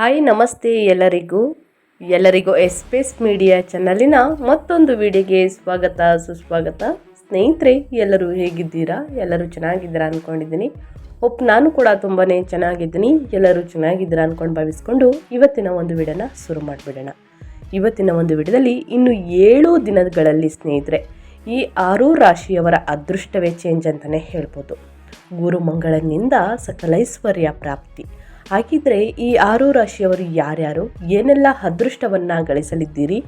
Hi, ನಮಸ್ತೆ ಎಲ್ಲರಿಗೂ. ಎಲ್ಲರಿಗೂ ಎಸ್ಪೇಸ್ ಮೀಡಿಯಾ ಚಾನಲಿನ ಮತ್ತೊಂದು ವಿಡಿಯೋಗೆ ಸ್ವಾಗತ, ಸುಸ್ವಾಗತ. ಸ್ನೇಹಿತರೆ, ಎಲ್ಲರೂ ಹೇಗಿದ್ದೀರಾ? ಎಲ್ಲರೂ ಚೆನ್ನಾಗಿದ್ದೀರಾ ಅಂದ್ಕೊಂಡಿದ್ದೀನಿ ಒಪ್ ನಾನು ಕೂಡ ತುಂಬಾ ಚೆನ್ನಾಗಿದ್ದೀನಿ. ಎಲ್ಲರೂ ಚೆನ್ನಾಗಿದ್ದೀರಾ ಅಂದ್ಕೊಂಡು ಭಾವಿಸ್ಕೊಂಡು ಇವತ್ತಿನ ಒಂದು ವಿಡಿಯೋನ ಶುರು ಮಾಡಿಬಿಡೋಣ. ಇವತ್ತಿನ ಒಂದು ವಿಡಿಯೋದಲ್ಲಿ ಇನ್ನು ಏಳು ದಿನಗಳಲ್ಲಿ ಸ್ನೇಹಿತರೆ, ಈ ಆರೂ ರಾಶಿಯವರ ಅದೃಷ್ಟವೇ ಚೇಂಜ್ ಅಂತಲೇ ಹೇಳ್ಬೋದು. ಗುರುಮಂಗಳನಿಂದ ಸಕಲೈಶ್ವರ್ಯ ಪ್ರಾಪ್ತಿ. ಹಾಗಿದ್ರೆ ಈ ಆರು ರಾಶಿಯವರು ಯಾರ್ಯಾರು? ಏನೆಲ್ಲ ಅದೃಷ್ಟವನ್ನು ಗಳಿಸಲಿದ್ದೀರಿ?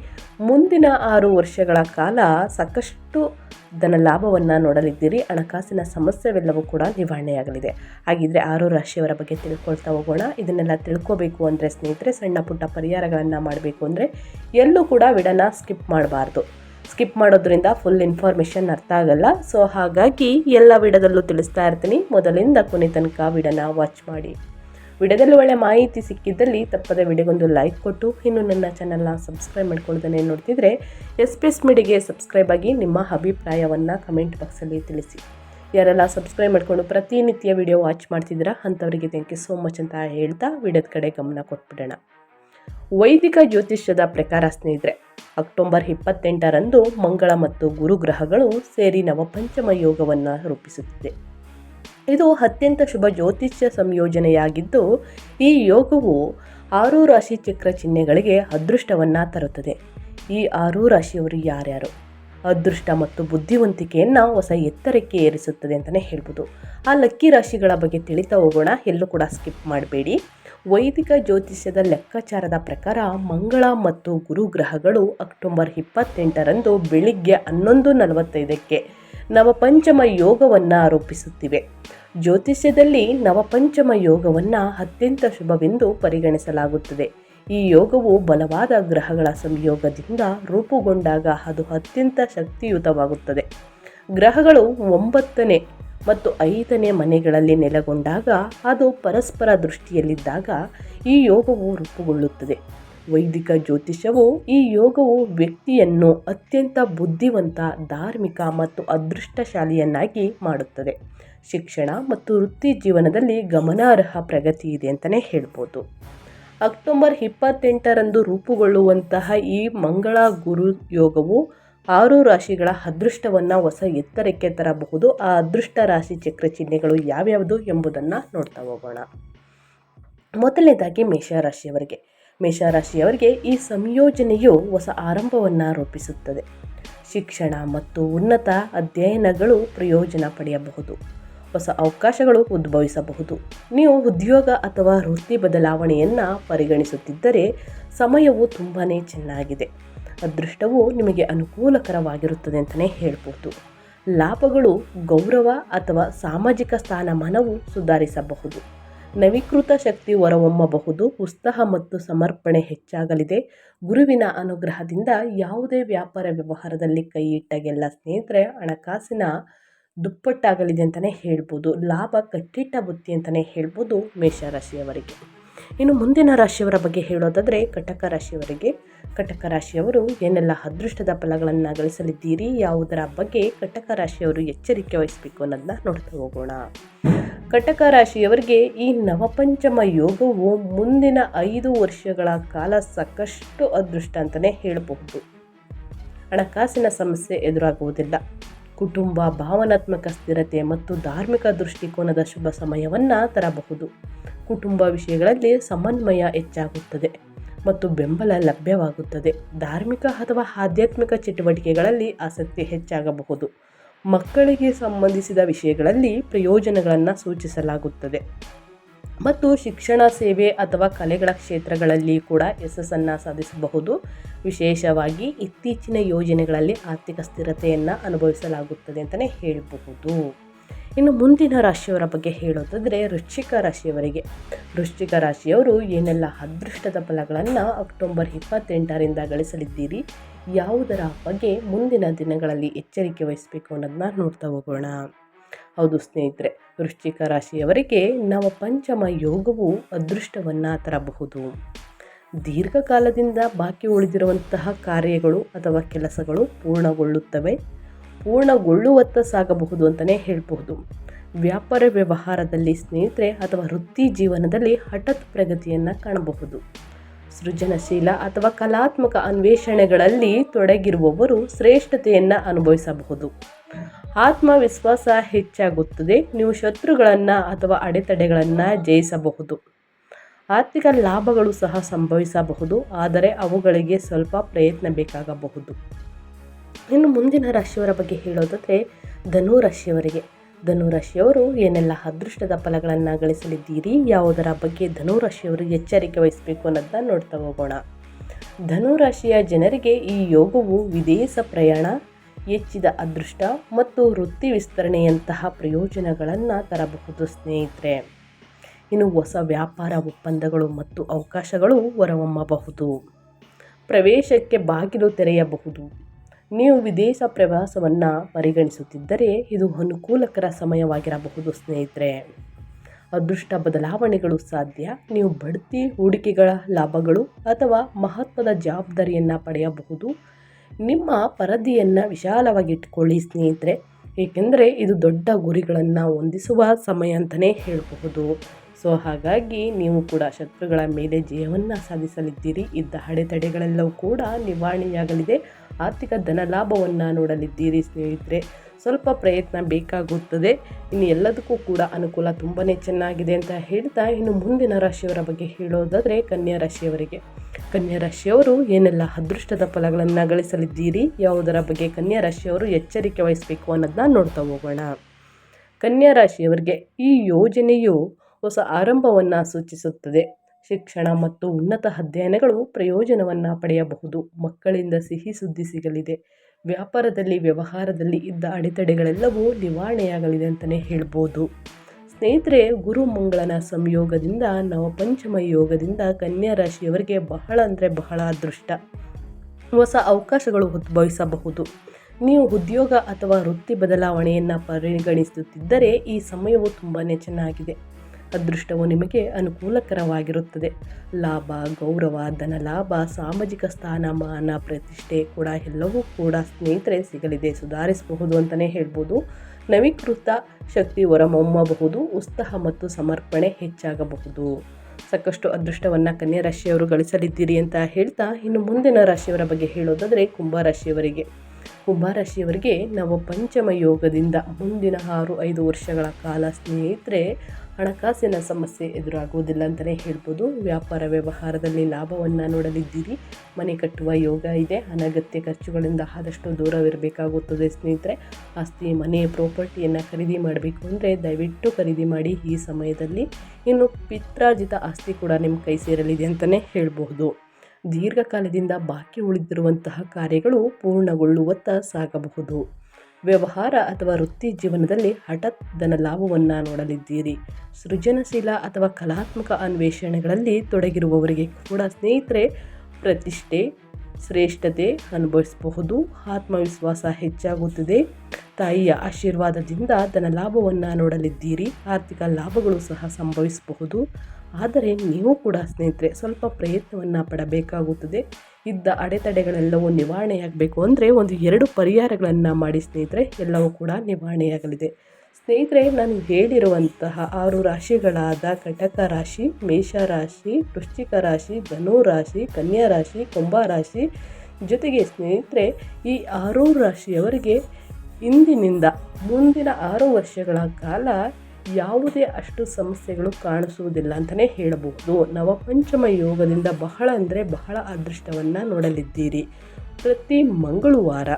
ಮುಂದಿನ ಆರು ವರ್ಷಗಳ ಕಾಲ ಸಾಕಷ್ಟು ಧನ ಲಾಭವನ್ನು ನೋಡಲಿದ್ದೀರಿ. ಹಣಕಾಸಿನ ಸಮಸ್ಯೆವೆಲ್ಲವೂ ಕೂಡ ನಿವಾರಣೆಯಾಗಲಿದೆ. ಹಾಗಿದ್ರೆ ಆರು ರಾಶಿಯವರ ಬಗ್ಗೆ ತಿಳ್ಕೊಳ್ತಾ ಹೋಗೋಣ. ಇದನ್ನೆಲ್ಲ ತಿಳ್ಕೋಬೇಕು ಅಂದರೆ ಸ್ನೇಹಿತರೆ, ಸಣ್ಣ ಪುಟ್ಟ ಪರಿಹಾರಗಳನ್ನು ಮಾಡಬೇಕು ಅಂದರೆ ಎಲ್ಲೂ ಕೂಡ ವಿಡನ ಸ್ಕಿಪ್ ಮಾಡಬಾರ್ದು. ಸ್ಕಿಪ್ ಮಾಡೋದ್ರಿಂದ ಫುಲ್ ಇನ್ಫಾರ್ಮೇಷನ್ ಅರ್ಥ ಆಗಲ್ಲ. ಸೊ ಹಾಗಾಗಿ ಎಲ್ಲ ವಿಡದಲ್ಲೂ ತಿಳಿಸ್ತಾ ಇರ್ತೀನಿ. ಮೊದಲಿಂದ ಕೊನೆ ತನಕ ವಿಡನ ವಾಚ್ ಮಾಡಿ. ವಿಡಿಯೋದಲ್ಲಿ ಒಳ್ಳೆ ಮಾಹಿತಿ ಸಿಕ್ಕಿದ್ದಲ್ಲಿ ತಪ್ಪದೆ ವಿಡಿಯೋಗೊಂದು ಲೈಕ್ ಕೊಟ್ಟು, ಇನ್ನು ನನ್ನ ಚಾನಲ್ನ ಸಬ್ಸ್ಕ್ರೈಬ್ ಮಾಡ್ಕೊಳ್ಳೋದನ್ನೇ ನೋಡ್ತಿದ್ರೆ, ಎಸ್ ಪಿ ಎಸ್ ಮೀಡಿಗೆ ಸಬ್ಸ್ಕ್ರೈಬ್ ಆಗಿ ನಿಮ್ಮ ಅಭಿಪ್ರಾಯವನ್ನು ಕಮೆಂಟ್ ಬಾಕ್ಸಲ್ಲಿ ತಿಳಿಸಿ. ಯಾರೆಲ್ಲ ಸಬ್ಸ್ಕ್ರೈಬ್ ಮಾಡಿಕೊಂಡು ಪ್ರತಿನಿತ್ಯ ವಿಡಿಯೋ ವಾಚ್ ಮಾಡ್ತಿದ್ದೀರಾ, ಅಂಥವರಿಗೆ ಥ್ಯಾಂಕ್ ಯು ಸೋ ಮಚ್ ಅಂತ ಹೇಳ್ತಾ ವಿಡಿಯೋದ ಕಡೆ ಗಮನ ಕೊಟ್ಬಿಡೋಣ. ವೈದಿಕ ಜ್ಯೋತಿಷ್ಯದ ಪ್ರಕಾರ ಸ್ನೇಹಿತರೆ, ಅಕ್ಟೋಬರ್ ಇಪ್ಪತ್ತೆಂಟರಂದು ಮಂಗಳ ಮತ್ತು ಗುರು ಗ್ರಹಗಳು ಸೇರಿ ನವಪಂಚಮ ಯೋಗವನ್ನು ರೂಪಿಸುತ್ತಿದೆ. ಇದು ಅತ್ಯಂತ ಶುಭ ಜ್ಯೋತಿಷ್ಯ ಸಂಯೋಜನೆಯಾಗಿದ್ದು, ಈ ಯೋಗವು ಆರು ರಾಶಿ ಚಕ್ರ ಚಿಹ್ನೆಗಳಿಗೆ ಅದೃಷ್ಟವನ್ನು ತರುತ್ತದೆ. ಈ ಆರು ರಾಶಿಯವರು ಯಾರ್ಯಾರು? ಅದೃಷ್ಟ ಮತ್ತು ಬುದ್ಧಿವಂತಿಕೆಯನ್ನು ಹೊಸ ಎತ್ತರಕ್ಕೆ ಏರಿಸುತ್ತದೆ ಅಂತಲೇ ಹೇಳ್ಬೋದು. ಆ ಲಕ್ಕಿ ರಾಶಿಗಳ ಬಗ್ಗೆ ತಿಳಿತಾ ಹೋಗೋಣ. ಎಲ್ಲೂ ಕೂಡ ಸ್ಕಿಪ್ ಮಾಡಬೇಡಿ. ವೈದಿಕ ಜ್ಯೋತಿಷ್ಯದ ಲೆಕ್ಕಾಚಾರದ ಪ್ರಕಾರ ಮಂಗಳ ಮತ್ತು ಗುರು ಗ್ರಹಗಳು ಅಕ್ಟೋಬರ್ ಇಪ್ಪತ್ತೆಂಟರಂದು ಬೆಳಿಗ್ಗೆ ಹನ್ನೊಂದು ನಲವತ್ತೈದಕ್ಕೆ ನವಪಂಚಮ ಯೋಗವನ್ನು ರೂಪಿಸುತ್ತಿವೆ. ಜ್ಯೋತಿಷ್ಯದಲ್ಲಿ ನವಪಂಚಮ ಯೋಗವನ್ನು ಅತ್ಯಂತ ಶುಭವೆಂದು ಪರಿಗಣಿಸಲಾಗುತ್ತದೆ. ಈ ಯೋಗವು ಬಲವಾದ ಗ್ರಹಗಳ ಸಂಯೋಗದಿಂದ ರೂಪುಗೊಂಡಾಗ ಅದು ಅತ್ಯಂತ ಶಕ್ತಿಯುತವಾಗುತ್ತದೆ. ಗ್ರಹಗಳು ಒಂಬತ್ತನೇ ಮತ್ತು ಐದನೇ ಮನೆಗಳಲ್ಲಿ ನೆಲೆಗೊಂಡಾಗ ಅದು ಪರಸ್ಪರ ದೃಷ್ಟಿಯಲ್ಲಿದ್ದಾಗ ಈ ಯೋಗವು ರೂಪುಗೊಳ್ಳುತ್ತದೆ. ವೈದಿಕ ಜ್ಯೋತಿಷವು ಈ ಯೋಗವು ವ್ಯಕ್ತಿಯನ್ನು ಅತ್ಯಂತ ಬುದ್ಧಿವಂತ, ಧಾರ್ಮಿಕ ಮತ್ತು ಅದೃಷ್ಟಶಾಲಿಯನ್ನಾಗಿ ಮಾಡುತ್ತದೆ. ಶಿಕ್ಷಣ ಮತ್ತು ವೃತ್ತಿ ಜೀವನದಲ್ಲಿ ಗಮನಾರ್ಹ ಪ್ರಗತಿ ಇದೆ ಅಂತಲೇ ಹೇಳ್ಬೋದು. ಅಕ್ಟೋಬರ್ ಇಪ್ಪತ್ತೆಂಟರಂದು ರೂಪುಗೊಳ್ಳುವಂತಹ ಈ ಮಂಗಳ ಗುರು ಯೋಗವು ಆರು ರಾಶಿಗಳ ಅದೃಷ್ಟವನ್ನು ಹೊಸ ಎತ್ತರಕ್ಕೆ ತರಬಹುದು. ಆ ಅದೃಷ್ಟ ರಾಶಿ ಚಕ್ರ ಚಿಹ್ನೆಗಳು ಯಾವ್ಯಾವುದು ಎಂಬುದನ್ನು ನೋಡ್ತಾ ಹೋಗೋಣ. ಮೊದಲನೇದಾಗಿ ಮೇಷರಾಶಿಯವರಿಗೆ ಮೇಷರಾಶಿಯವರಿಗೆ ಈ ಸಂಯೋಜನೆಯು ಹೊಸ ಆರಂಭವನ್ನು ರೂಪಿಸುತ್ತದೆ ಶಿಕ್ಷಣ ಮತ್ತು ಉನ್ನತ ಅಧ್ಯಯನಗಳು ಪ್ರಯೋಜನ ಪಡೆಯಬಹುದು. ಹೊಸ ಅವಕಾಶಗಳು ಉದ್ಭವಿಸಬಹುದು. ನೀವು ಉದ್ಯೋಗ ಅಥವಾ ವೃತ್ತಿ ಬದಲಾವಣೆಯನ್ನು ಪರಿಗಣಿಸುತ್ತಿದ್ದರೆ ಸಮಯವು ತುಂಬಾ ಚೆನ್ನಾಗಿದೆ. ಅದೃಷ್ಟವು ನಿಮಗೆ ಅನುಕೂಲಕರವಾಗಿರುತ್ತದೆ ಅಂತಲೇ ಹೇಳ್ಬೋದು. ಲಾಭಗಳು ಗೌರವ ಅಥವಾ ಸಾಮಾಜಿಕ ಸ್ಥಾನಮಾನವು ಸುಧಾರಿಸಬಹುದು. ನವೀಕೃತ ಶಕ್ತಿ ಹೊರಹೊಮ್ಮಬಹುದು, ಉತ್ಸಾಹ ಮತ್ತು ಸಮರ್ಪಣೆ ಹೆಚ್ಚಾಗಲಿದೆ. ಗುರುವಿನ ಅನುಗ್ರಹದಿಂದ ಯಾವುದೇ ವ್ಯಾಪಾರ ವ್ಯವಹಾರದಲ್ಲಿ ಕೈ ಇಟ್ಟಾಗೆಲ್ಲ ಸ್ನೇಹಿತರೆ, ಹಣಕಾಸಿನ ದುಪ್ಪಟ್ಟಾಗಲಿದೆ ಅಂತಲೇ ಹೇಳ್ಬೋದು. ಲಾಭ, ಕಟ್ಟಿಟ್ಟ ಬುತ್ತಿ ಅಂತಲೇ ಹೇಳ್ಬೋದು ಮೇಷರಾಶಿಯವರಿಗೆ ಇನ್ನು ಮುಂದಿನ ರಾಶಿಯವರ ಬಗ್ಗೆ ಹೇಳೋದಾದರೆ ಕಟಕ ರಾಶಿಯವರಿಗೆ. ಕಟಕ ರಾಶಿಯವರು ಏನೆಲ್ಲ ಅದೃಷ್ಟದ ಫಲಗಳನ್ನು ಗಳಿಸಲಿದ್ದೀರಿ, ಯಾವುದರ ಬಗ್ಗೆ ಕಟಕ ರಾಶಿಯವರು ಎಚ್ಚರಿಕೆ ವಹಿಸಬೇಕು ಅನ್ನೋದನ್ನ ನೋಡ್ತಾ ಹೋಗೋಣ. ಕಟಕ ರಾಶಿಯವರಿಗೆ ಈ ನವಪಂಚಮ ಯೋಗವು ಮುಂದಿನ ಐದು ವರ್ಷಗಳ ಕಾಲ ಸಾಕಷ್ಟು ಅದೃಷ್ಟ ಅಂತಲೇ ಹೇಳಬಹುದು. ಹಣಕಾಸಿನ ಸಮಸ್ಯೆ ಎದುರಾಗುವುದಿಲ್ಲ. ಕುಟುಂಬ, ಭಾವನಾತ್ಮಕ ಸ್ಥಿರತೆ ಮತ್ತು ಧಾರ್ಮಿಕ ದೃಷ್ಟಿಕೋನದ ಶುಭ ಸಮಯವನ್ನು ತರಬಹುದು. ಕುಟುಂಬ ವಿಷಯಗಳಲ್ಲಿ ಸಮನ್ವಯ ಹೆಚ್ಚಾಗುತ್ತದೆ ಮತ್ತು ಬೆಂಬಲ ಲಭ್ಯವಾಗುತ್ತದೆ. ಧಾರ್ಮಿಕ ಅಥವಾ ಆಧ್ಯಾತ್ಮಿಕ ಚಟುವಟಿಕೆಗಳಲ್ಲಿ ಆಸಕ್ತಿ ಹೆಚ್ಚಾಗಬಹುದು. ಮಕ್ಕಳಿಗೆ ಸಂಬಂಧಿಸಿದ ವಿಷಯಗಳಲ್ಲಿ ಪ್ರಯೋಜನಗಳನ್ನು ಸೂಚಿಸಲಾಗುತ್ತದೆ. ಮತ್ತು ಶಿಕ್ಷಣ ಸೇವೆ ಅಥವಾ ಕಲೆಗಳ ಕ್ಷೇತ್ರಗಳಲ್ಲಿ ಕೂಡ ಯಶಸ್ಸನ್ನು ಸಾಧಿಸಬಹುದು. ವಿಶೇಷವಾಗಿ ಇತ್ತೀಚಿನ ಯೋಜನೆಗಳಲ್ಲಿ ಆರ್ಥಿಕ ಸ್ಥಿರತೆಯನ್ನು ಅನುಭವಿಸಲಾಗುತ್ತದೆ ಅಂತಲೇ ಹೇಳಬಹುದು. ಇನ್ನು ಮುಂದಿನ ರಾಶಿಯವರ ಬಗ್ಗೆ ಹೇಳೋದಾದರೆ ವೃಶ್ಚಿಕ ರಾಶಿಯವರಿಗೆ. ವೃಶ್ಚಿಕ ರಾಶಿಯವರು ಏನೆಲ್ಲ ಅದೃಷ್ಟದ ಫಲಗಳನ್ನು ಅಕ್ಟೋಬರ್ ಇಪ್ಪತ್ತೆಂಟರಿಂದ ಗಳಿಸಲಿದ್ದೀರಿ, ಯಾವುದರ ಬಗ್ಗೆ ಮುಂದಿನ ದಿನಗಳಲ್ಲಿ ಎಚ್ಚರಿಕೆ ವಹಿಸಬೇಕು ಅನ್ನೋದನ್ನ ನೋಡ್ತಾ ಹೋಗೋಣ. ಹೌದು ಸ್ನೇಹಿತರೆ, ವೃಶ್ಚಿಕ ರಾಶಿಯವರಿಗೆ ನವಪಂಚಮ ಯೋಗವು ಅದೃಷ್ಟವನ್ನು ತರಬಹುದು. ದೀರ್ಘಕಾಲದಿಂದ ಬಾಕಿ ಉಳಿದಿರುವಂತಹ ಕಾರ್ಯಗಳು ಅಥವಾ ಕೆಲಸಗಳು ಪೂರ್ಣಗೊಳ್ಳುತ್ತವೆ. ಪೂರ್ಣಗೊಳ್ಳುವತ್ತ ಸಾಗಬಹುದು ಅಂತಲೇ ಹೇಳಬಹುದು. ವ್ಯಾಪಾರ ವ್ಯವಹಾರದಲ್ಲಿ ಸ್ನೇಹಿತರೆ ಅಥವಾ ವೃತ್ತಿ ಜೀವನದಲ್ಲಿ ಹಠಾತ್ ಪ್ರಗತಿಯನ್ನು ಕಾಣಬಹುದು. ಸೃಜನಶೀಲ ಅಥವಾ ಕಲಾತ್ಮಕ ಅನ್ವೇಷಣೆಗಳಲ್ಲಿ ತೊಡಗಿರುವವರು ಶ್ರೇಷ್ಠತೆಯನ್ನು ಅನುಭವಿಸಬಹುದು. ಆತ್ಮವಿಶ್ವಾಸ ಹೆಚ್ಚಾಗುತ್ತದೆ. ನೀವು ಶತ್ರುಗಳನ್ನು ಅಥವಾ ಅಡೆತಡೆಗಳನ್ನು ಜಯಿಸಬಹುದು. ಆರ್ಥಿಕ ಲಾಭಗಳು ಸಹ ಸಂಭವಿಸಬಹುದು. ಆದರೆ ಅವುಗಳಿಗೆ ಸ್ವಲ್ಪ ಪ್ರಯತ್ನ ಬೇಕಾಗಬಹುದು. ಇನ್ನು ಮುಂದಿನ ರಾಶಿಯವರ ಬಗ್ಗೆ ಹೇಳೋದಾದರೆ ಧನು ರಾಶಿಯವರಿಗೆ. ಧನು ರಾಶಿಯವರು ಏನೆಲ್ಲ ಅದೃಷ್ಟದ ಫಲಗಳನ್ನು ಗಳಿಸಲಿದ್ದೀರಿ, ಯಾವುದರ ಬಗ್ಗೆ ಧನು ರಾಶಿಯವರು ಎಚ್ಚರಿಕೆ ವಹಿಸಬೇಕು ಅನ್ನೋದನ್ನ ನೋಡ್ತಾ ಹೋಗೋಣ. ಧನು ರಾಶಿಯ ಜನರಿಗೆ ಈ ಯೋಗವು ವಿದೇಶ ಪ್ರಯಾಣ ಹೆಚ್ಚಿದ ಅದೃಷ್ಟ ಮತ್ತು ವೃತ್ತಿ ವಿಸ್ತರಣೆಯಂತಹ ಪ್ರಯೋಜನಗಳನ್ನು ತರಬಹುದು, ಸ್ನೇಹಿತರೆ. ಇನ್ನು ಹೊಸ ವ್ಯಾಪಾರ ಒಪ್ಪಂದಗಳು ಮತ್ತು ಅವಕಾಶಗಳು ಹೊರಹೊಮ್ಮಬಹುದು. ಪ್ರವೇಶಕ್ಕೆ ಬಾಗಿಲು ತೆರೆಯಬಹುದು. ನೀವು ವಿದೇಶ ಪ್ರವಾಸವನ್ನು ಪರಿಗಣಿಸುತ್ತಿದ್ದರೆ ಇದು ಅನುಕೂಲಕರ ಸಮಯವಾಗಿರಬಹುದು, ಸ್ನೇಹಿತರೆ. ಅದೃಷ್ಟ ಬದಲಾವಣೆಗಳು ಸಾಧ್ಯ. ನೀವು ಬಡ್ತಿ, ಹೂಡಿಕೆಗಳ ಲಾಭಗಳು ಅಥವಾ ಮಹತ್ವದ ಜವಾಬ್ದಾರಿಯನ್ನು ಪಡೆಯಬಹುದು. ನಿಮ್ಮ ಪರದಿಯನ್ನು ವಿಶಾಲವಾಗಿ ಇಟ್ಕೊಳ್ಳಿ ಸ್ನೇಹಿತರೆ, ಏಕೆಂದರೆ ಇದು ದೊಡ್ಡ ಗುರಿಗಳನ್ನು ಹೊಂದಿಸುವ ಸಮಯ ಅಂತಲೇ ಹೇಳಬಹುದು. ಸೊ, ಹಾಗಾಗಿ ನೀವು ಕೂಡ ಶತ್ರುಗಳ ಮೇಲೆ ಜಯವನ್ನು ಸಾಧಿಸಲಿದ್ದೀರಿ. ಇದ್ದ ಅಡೆತಡೆಗಳೆಲ್ಲವೂ ಕೂಡ ನಿವಾರಣೆಯಾಗಲಿದೆ. ಆರ್ಥಿಕ ಧನ ಲಾಭವನ್ನು ನೋಡಲಿದ್ದೀರಿ ಸ್ನೇಹಿತರೆ. ಸ್ವಲ್ಪ ಪ್ರಯತ್ನ ಬೇಕಾಗುತ್ತದೆ. ಇನ್ನು ಎಲ್ಲದಕ್ಕೂ ಕೂಡ ಅನುಕೂಲ ತುಂಬಾ ಚೆನ್ನಾಗಿದೆ ಅಂತ ಹೇಳ್ತಾ ಇನ್ನು ಮುಂದಿನ ರಾಶಿಯವರ ಬಗ್ಗೆ ಹೇಳೋದಾದರೆ ಕನ್ಯಾ ರಾಶಿಯವರಿಗೆ. ಕನ್ಯಾ ರಾಶಿಯವರು ಏನೆಲ್ಲ ಅದೃಷ್ಟದ ಫಲಗಳನ್ನು ಗಳಿಸಲಿದ್ದೀರಿ? ಯಾವುದರ ಬಗ್ಗೆ ಕನ್ಯಾ ರಾಶಿಯವರು ಎಚ್ಚರಿಕೆ ವಹಿಸಬೇಕು ಅನ್ನೋದನ್ನ ನೋಡ್ತಾ ಹೋಗೋಣ. ಕನ್ಯಾ ರಾಶಿಯವರಿಗೆ ಈ ಯೋಜನೆಯು ಹೊಸ ಆರಂಭವನ್ನು ಸೂಚಿಸುತ್ತದೆ. ಶಿಕ್ಷಣ ಮತ್ತು ಉನ್ನತ ಅಧ್ಯಯನಗಳು ಪ್ರಯೋಜನವನ್ನು ಪಡೆಯಬಹುದು. ಮಕ್ಕಳಿಂದ ಸಿಹಿ ಸುದ್ದಿ ಸಿಗಲಿದೆ. ವ್ಯಾಪಾರದಲ್ಲಿ, ವ್ಯವಹಾರದಲ್ಲಿ ಇದ್ದ ಅಡೆತಡೆಗಳೆಲ್ಲವೂ ನಿವಾರಣೆಯಾಗಲಿದೆ ಅಂತಲೇ ಹೇಳ್ಬೋದು. ಸ್ನೇಹಿತರೆ, ಗುರು ಮಂಗಳನ ಸಂಯೋಗದಿಂದ, ನವಪಂಚಮ ಯೋಗದಿಂದ ಕನ್ಯಾ ರಾಶಿಯವರಿಗೆ ಬಹಳ ಅಂದರೆ ಬಹಳ ಅದೃಷ್ಟ. ಹೊಸ ಅವಕಾಶಗಳು ಉದ್ಭವಿಸಬಹುದು. ನೀವು ಉದ್ಯೋಗ ಅಥವಾ ವೃತ್ತಿ ಬದಲಾವಣೆಯನ್ನು ಪರಿಗಣಿಸುತ್ತಿದ್ದರೆ ಈ ಸಮಯವು ತುಂಬಾ ಚೆನ್ನಾಗಿದೆ. ಅದೃಷ್ಟವು ನಿಮಗೆ ಅನುಕೂಲಕರವಾಗಿರುತ್ತದೆ. ಲಾಭ, ಗೌರವ, ಧನ ಲಾಭ, ಸಾಮಾಜಿಕ ಸ್ಥಾನಮಾನ ಪ್ರತಿಷ್ಠೆ ಕೂಡ ಎಲ್ಲವೂ ಕೂಡ ಸ್ನೇಹಿತರೆ ಸಿಗಲಿದೆ. ಸುಧಾರಿಸಬಹುದು ಅಂತಲೇ ಹೇಳ್ಬೋದು. ನವೀಕೃತ ಶಕ್ತಿ ಹೊರಹೊಮ್ಮಬಹುದು, ಉತ್ಸಾಹ ಮತ್ತು ಸಮರ್ಪಣೆ ಹೆಚ್ಚಾಗಬಹುದು. ಸಾಕಷ್ಟು ಅದೃಷ್ಟವನ್ನು ಕನ್ಯಾ ರಾಶಿಯವರು ಗಳಿಸಲಿದ್ದೀರಿ ಅಂತ ಹೇಳ್ತಾ ಇನ್ನು ಮುಂದಿನ ರಾಶಿಯವರ ಬಗ್ಗೆ ಹೇಳೋದಾದರೆ ಕುಂಭರಾಶಿಯವರಿಗೆ ಕುಂಭರಾಶಿಯವರಿಗೆ ನಾವು ಪಂಚಮ ಯೋಗದಿಂದ ಮುಂದಿನ ಆರು, ಐದು ವರ್ಷಗಳ ಕಾಲ ಸ್ನೇಹಿತರೆ ಹಣಕಾಸಿನ ಸಮಸ್ಯೆ ಎದುರಾಗುವುದಿಲ್ಲ ಅಂತಲೇ ಹೇಳ್ಬೋದು. ವ್ಯಾಪಾರ ವ್ಯವಹಾರದಲ್ಲಿ ಲಾಭವನ್ನು ನೋಡಲಿದ್ದೀರಿ. ಮನೆ ಕಟ್ಟುವ ಯೋಗ ಇದೆ. ಅನಗತ್ಯ ಖರ್ಚುಗಳಿಂದ ಆದಷ್ಟು ದೂರವಿರಬೇಕಾಗುತ್ತದೆ ಸ್ನೇಹಿತರೆ. ಆಸ್ತಿ, ಮನೆ, ಪ್ರಾಪರ್ಟಿಯನ್ನು ಖರೀದಿ ಮಾಡಬೇಕು ಅಂದರೆ ದಯವಿಟ್ಟು ಖರೀದಿ ಮಾಡಿ ಈ ಸಮಯದಲ್ಲಿ. ಇನ್ನು ಪಿತ್ರಾರ್ಜಿತ ಆಸ್ತಿ ಕೂಡ ನಿಮ್ಮ ಕೈ ಸೇರಲಿದೆ ಅಂತಲೇ ಹೇಳಬಹುದು ದೀರ್ಘಕಾಲದಿಂದ ಬಾಕಿ ಉಳಿದಿರುವಂತಹ ಕಾರ್ಯಗಳು ಪೂರ್ಣಗೊಳ್ಳುವತ್ತ ಸಾಗಬಹುದು. ವ್ಯವಹಾರ ಅಥವಾ ವೃತ್ತಿ ಜೀವನದಲ್ಲಿ ಹಠಾತ್ ಧನ ಲಾಭವನ್ನು ನೋಡಲಿದ್ದೀರಿ. ಸೃಜನಶೀಲ ಅಥವಾ ಕಲಾತ್ಮಕ ಅನ್ವೇಷಣೆಗಳಲ್ಲಿ ತೊಡಗಿರುವವರಿಗೆ ಕೂಡ ಸ್ನೇಹಿತರೆ, ಪ್ರತಿಷ್ಠೆ, ಶ್ರೇಷ್ಠತೆ ಅನುಭವಿಸಬಹುದು. ಆತ್ಮವಿಶ್ವಾಸ ಹೆಚ್ಚಾಗುತ್ತದೆ. ತಾಯಿಯ ಆಶೀರ್ವಾದದಿಂದ ಧನ ಲಾಭವನ್ನು ನೋಡಲಿದ್ದೀರಿ. ಆರ್ಥಿಕ ಲಾಭಗಳು ಸಹ ಸಂಭವಿಸಬಹುದು. ಆದರೆ ನೀವು ಕೂಡ ಸ್ನೇಹಿತರೆ, ಸ್ವಲ್ಪ ಪ್ರಯತ್ನವನ್ನು ಪಡಬೇಕಾಗುತ್ತದೆ. ಇದ್ದ ಅಡೆತಡೆಗಳೆಲ್ಲವೂ ನಿವಾರಣೆಯಾಗಬೇಕು ಅಂದರೆ ಒಂದು ಎರಡು ಪರಿಹಾರಗಳನ್ನು ಮಾಡಿ ಸ್ನೇಹಿತರೆ, ಎಲ್ಲವೂ ಕೂಡ ನಿವಾರಣೆಯಾಗಲಿದೆ. ಸ್ನೇಹಿತರೆ, ನಾನು ಹೇಳಿರುವಂತಹ ಆರು ರಾಶಿಗಳಾದ ಕಟಕ ರಾಶಿ ಮೇಷರಾಶಿ ವೃಶ್ಚಿಕ ರಾಶಿ, ಧನು ರಾಶಿ, ಕನ್ಯಾ ರಾಶಿ, ಕುಂಭ ರಾಶಿ. ಜೊತೆಗೆ ಸ್ನೇಹಿತರೆ, ಈ ಆರು ರಾಶಿಯವರಿಗೆ ಇಂದಿನಿಂದ ಮುಂದಿನ ಆರು ವರ್ಷಗಳ ಕಾಲ ಯಾವುದೇ ಅಷ್ಟು ಸಮಸ್ಯೆಗಳು ಕಾಣಿಸುವುದಿಲ್ಲ ಅಂತಲೇ ಹೇಳಬಹುದು. ನವಪಂಚಮ ಯೋಗದಿಂದ ಬಹಳ ಅಂದರೆ ಬಹಳ ಅದೃಷ್ಟವನ್ನು ನೋಡಲಿದ್ದೀರಿ. ಪ್ರತಿ ಮಂಗಳವಾರ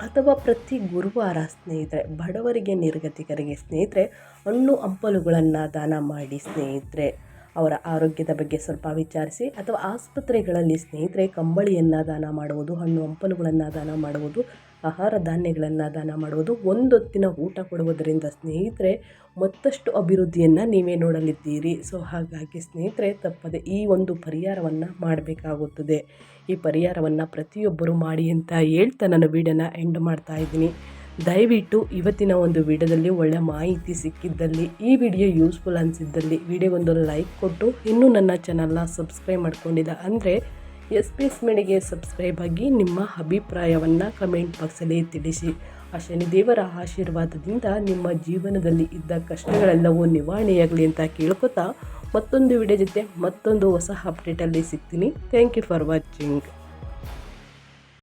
ಅಥವಾ ಪ್ರತಿ ಗುರುವಾರ ಸ್ನೇಹಿತರೆ, ಬಡವರಿಗೆ, ನಿರ್ಗತಿಕರಿಗೆ ಸ್ನೇಹಿತರೆ, ಹಣ್ಣು ಹಂಪಲುಗಳನ್ನು ದಾನ ಮಾಡಿ ಸ್ನೇಹಿತರೆ, ಅವರ ಆರೋಗ್ಯದ ಬಗ್ಗೆ ಸ್ವಲ್ಪ ವಿಚಾರಿಸಿ ಅಥವಾ ಆಸ್ಪತ್ರೆಗಳಲ್ಲಿ ಸ್ನೇಹಿತರೆ, ಕಂಬಳಿಯನ್ನು ದಾನ ಮಾಡುವುದು, ಹಣ್ಣು ಹಂಪಲುಗಳನ್ನು ದಾನ ಮಾಡುವುದು ಆಹಾರ ಧಾನ್ಯಗಳನ್ನು ದಾನ ಮಾಡುವುದು. ಒಂದೊತ್ತಿನ ಊಟ ಕೊಡುವುದರಿಂದ ಸ್ನೇಹಿತರೆ, ಮತ್ತಷ್ಟು ಅಭಿವೃದ್ಧಿಯನ್ನು ನೀವೇ ನೋಡಲಿದ್ದೀರಿ. ಸೊ, ಹಾಗಾಗಿ ಸ್ನೇಹಿತರೆ, ತಪ್ಪದೆ ಈ ಒಂದು ಪರಿಹಾರವನ್ನು ಮಾಡಬೇಕಾಗುತ್ತದೆ. ಈ ಪರಿಹಾರವನ್ನು ಪ್ರತಿಯೊಬ್ಬರು ಮಾಡಿ ಅಂತ ಹೇಳ್ತಾ ನಾನು ವೀಡಿಯೋನ ಎಂಡ್ ಮಾಡ್ತಾ ಇದ್ದೀನಿ. ದಯವಿಟ್ಟು ಇವತ್ತಿನ ಒಂದು ವಿಡಿಯೋದಲ್ಲಿ ಒಳ್ಳೆಯ ಮಾಹಿತಿ ಸಿಕ್ಕಿದ್ದಲ್ಲಿ, ಈ ವಿಡಿಯೋ ಯೂಸ್ಫುಲ್ ಅನಿಸಿದ್ದಲ್ಲಿ ವಿಡಿಯೋಗೊಂದು ಲೈಕ್ ಕೊಟ್ಟು, ಇನ್ನೂ ನನ್ನ ಚಾನಲ್ನ ಸಬ್ಸ್ಕ್ರೈಬ್ ಮಾಡ್ಕೊಂಡಿಲ್ಲ ಅಂದರೆ ಎಸ್ ಪಿ ಎಸ್ ಮೇಡಿಗೆ ಸಬ್ಸ್ಕ್ರೈಬ್ ಆಗಿ ನಿಮ್ಮ ಅಭಿಪ್ರಾಯವನ್ನು ಕಮೆಂಟ್ ಬಾಕ್ಸಲ್ಲಿ ತಿಳಿಸಿ. ಆ ಶನಿದೇವರ ಆಶೀರ್ವಾದದಿಂದ ನಿಮ್ಮ ಜೀವನದಲ್ಲಿ ಇದ್ದ ಕಷ್ಟಗಳೆಲ್ಲವೂ ನಿವಾರಣೆಯಾಗಲಿ ಅಂತ ಕೇಳ್ಕೊತಾ ಮತ್ತೊಂದು ವಿಡಿಯೋ ಜೊತೆ ಮತ್ತೊಂದು ಹೊಸ ಅಪ್ಡೇಟಲ್ಲಿ ಸಿಗ್ತೀನಿ. Thank you for watching